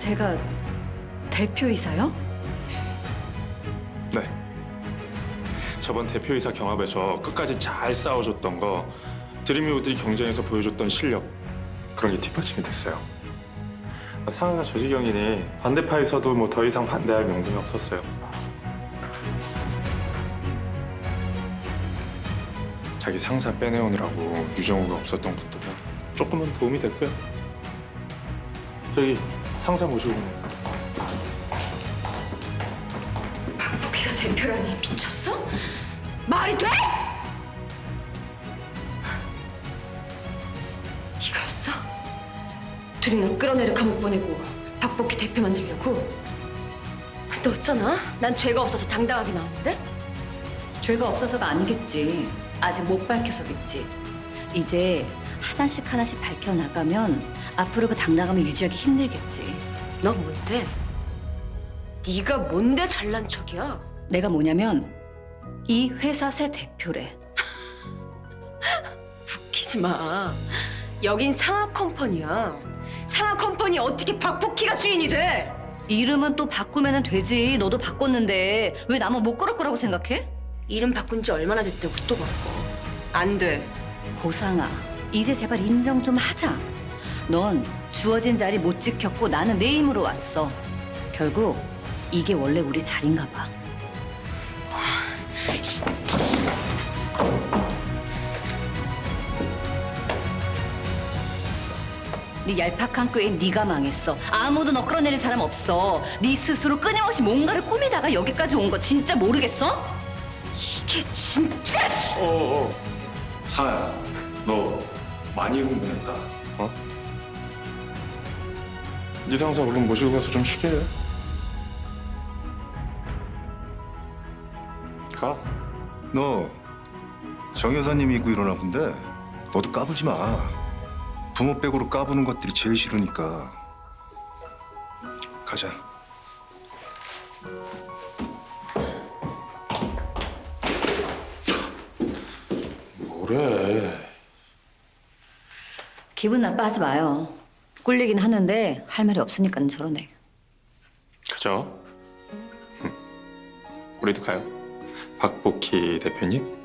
제가 대표이사요? 네. 저번 대표이사 경합에서 끝까지 잘 싸워줬던 거 드림이우들이 경쟁에서 보여줬던 실력 그런 게 뒷받침이 됐어요. 상하가 저 지경이니 반대파에서도 뭐 더 이상 반대할 명분이 없었어요. 자기 상사 빼내오느라고 유정우가 없었던 것도 조금은 도움이 됐고요. 저기 상사 모시고 오네요. 박복희가 대표라니 미쳤어? 말이 돼? 이거였어? 둘이 나 끌어내려 감옥 보내고 박복희 대표 만들려고? 근데 어쩌나? 난 죄가 없어서 당당하게 나왔는데? 죄가 없어서가 아니겠지. 아직 못 밝혀서겠지. 이제 하나씩 하나씩 밝혀 나가면 앞으로 그 당당함을 유지하기 힘들겠지. 너 뭔데? 네가 뭔데 잘난 척이야? 내가 뭐냐면 이 회사 새 대표래. 웃기지 마. 여긴 상하 컴퍼니야. 상하 컴퍼니 어떻게 박복희가 주인이 돼? 이름은 또 바꾸면 되지. 너도 바꿨는데 왜 나만 못 그럴 거라고 생각해? 이름 바꾼 지 얼마나 됐다고 또 바꿔. 안 돼. 고상아, 이제 제발 인정 좀 하자. 넌 주어진 자리 못 지켰고 나는 내 힘으로 왔어. 결국 이게 원래 우리 자리인가 봐. 네 얄팍한 꾀에 네가 망했어. 아무도 너 끌어내릴 사람 없어. 네 스스로 끊임없이 뭔가를 꾸미다가 여기까지 온 거 진짜 모르겠어? 이게 진짜 씨. 어어 사야 너 많이 흥분했다 어? 네 상사 얼른 모시고 가서 좀 쉬게 해 가. 너정 여사님이 있고 이러나 본데 너도 까불지 마. 부모 백으로 까부는 것들이 제일 싫으니까. 가자. 뭐래 기분 나빠하지 마요. 꿀리긴 하는데 할 말이 없으니까 저러네. 그죠? 우리도 가요 박복희 대표님